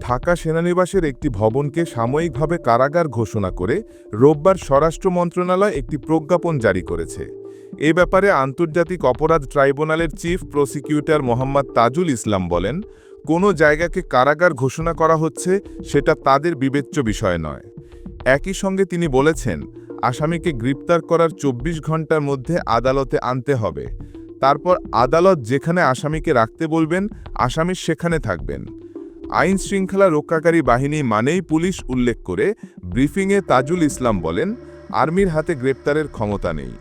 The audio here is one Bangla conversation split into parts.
ঢাকা সেনানিবাসের একটি ভবনকে সাময়িকভাবে কারাগার ঘোষণা করে রোববার স্বরাষ্ট্র মন্ত্রণালয় একটি প্রজ্ঞাপন জারি করেছে। এ ব্যাপারে আন্তর্জাতিক অপরাধ ট্রাইব্যুনালের চিফ প্রসিকিউটর মোহাম্মদ তাজুল ইসলাম বলেন, কোনো জায়গাকে কারাগার ঘোষণা করা হচ্ছে সেটা তাদের বিবেচ্য বিষয় নয়। একই সঙ্গে তিনি বলেছেন, আসামিকে গ্রেপ্তার করার চব্বিশ ঘণ্টার মধ্যে আদালতে আনতে হবে। তারপর আদালত যেখানে আসামিকে রাখতে বলবেন, আসামি সেখানে থাকবেন। আইন শৃঙ্খলা রক্ষাকারী বাহিনী মানেই পুলিশ উল্লেখ করে ব্রিফিংয়ে তাজুল ইসলাম বলেন, আর্মির হাতে গ্রেপ্তারের ক্ষমতা নেই।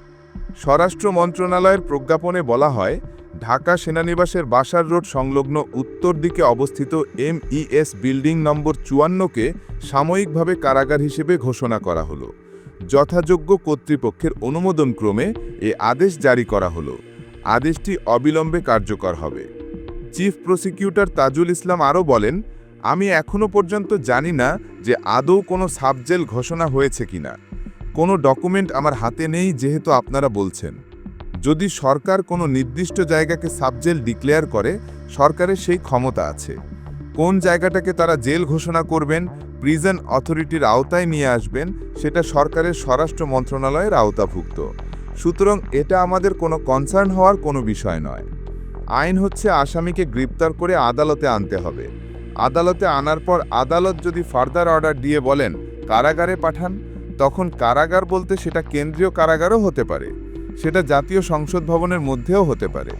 স্বরাষ্ট্র মন্ত্রণালয়ের প্রজ্ঞাপনে বলা হয়, ঢাকা সেনানিবাসের বাসার রোড সংলগ্ন উত্তর দিকে অবস্থিত এমইএস বিল্ডিং নম্বর চুয়ান্নকে সাময়িকভাবে কারাগার হিসেবে ঘোষণা করা হলো। যথাযোগ্য কর্তৃপক্ষের অনুমোদনক্রমে এ আদেশ জারি করা হলো। আদেশটি অবিলম্বে কার্যকর হবে। চিফ প্রসিকিউটর তাজুল ইসলাম আরও বলেন, আমি এখনও পর্যন্ত জানি না যে আদৌ কোনো সাবজেল ঘোষণা হয়েছে কিনা কোনো ডকুমেন্ট আমার হাতে নেই যেহেতু আপনারা বলছেন। যদি সরকার কোনো নির্দিষ্ট জায়গাকে সাবজেল ডিক্লেয়ার করে, সরকারের সেই ক্ষমতা আছে। কোন জায়গাটাকে তারা জেল ঘোষণা করবেন, প্রিজন অথরিটির আওতায় নিয়ে আসবেন, সেটা সরকারের স্বরাষ্ট্র মন্ত্রণালয়ের আওতাভুক্ত। সুতরাং এটা আমাদের কোনো কনসার্ন হওয়ার কোনো বিষয় নয়। আইন হচ্ছে আসামিকে গ্রেপ্তার করে আদালতে আনতে হবে। আদালতে আনার পর আদালত যদি ফার্দার অর্ডার দিয়ে বলেন কারাগারে পাঠান, তখন কারাগার বলতে সেটা কেন্দ্রীয় কারাগারও হতে পারে। সেটা জাতীয় সংসদ ভবনের মধ্যেও হতে পারে।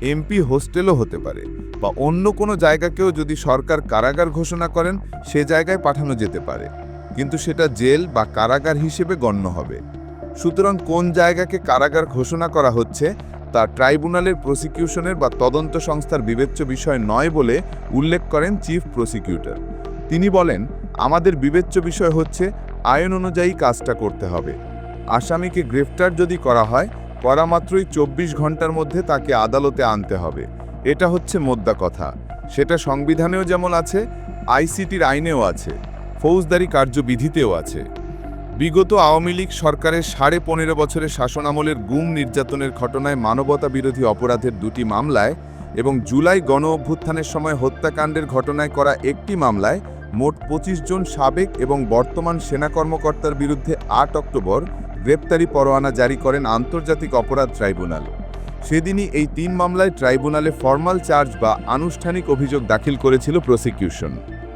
এমপি হোস্টেলও হতে পারে বা অন্য কোনো জায়গাকেও যদি সরকার কারাগার ঘোষণা করেন, সে জায়গায় পাঠানো যেতে পারে। কিন্তু সেটা জেল বা কারাগার হিসেবে গণ্য হবে। সুতরাং কোন জায়গাকে কারাগার ঘোষণা করা হচ্ছে তা ট্রাইব্যুনালের প্রসিকিউশনের বা তদন্ত সংস্থার বিবেচ্য বিষয় নয় বলে উল্লেখ করেন চিফ প্রসিকিউটর। তিনি বলেন, আমাদের বিবেচ্য বিষয় হচ্ছে আইন অনুযায়ী কাজটা করতে হবে। আসামিকে গ্রেফতার যদি করা হয় করা মাত্রই চব্বিশ ঘণ্টার মধ্যে তাকে আদালতে আনতে হবে। এটা হচ্ছে মোদ্দা কথা। সেটা সংবিধানেও যেমন আছে, আইসিটির আইনেও আছে। ফৌজদারি কার্যবিধিতেও আছে। বিগত আওয়ামী লীগ সরকারের সাড়ে পনেরো বছরের শাসনামলের গুম নির্যাতনের ঘটনায় মানবতা বিরোধী অপরাধের দুটি মামলায় এবং জুলাই গণ অভ্যুত্থানের সময় হত্যাকাণ্ডের ঘটনায় করা একটি মামলায় মোট পঁচিশ জন সাবেক এবং বর্তমান সেনা কর্মকর্তার বিরুদ্ধে আট অক্টোবর গ্রেপ্তারি পরোয়ানা জারি করেন আন্তর্জাতিক অপরাধ ট্রাইব্যুনাল। সেদিনই এই তিন মামলায় ট্রাইব্যুনালে ফর্মাল চার্জ বা আনুষ্ঠানিক অভিযোগ দাখিল করেছিল প্রসিকিউশন।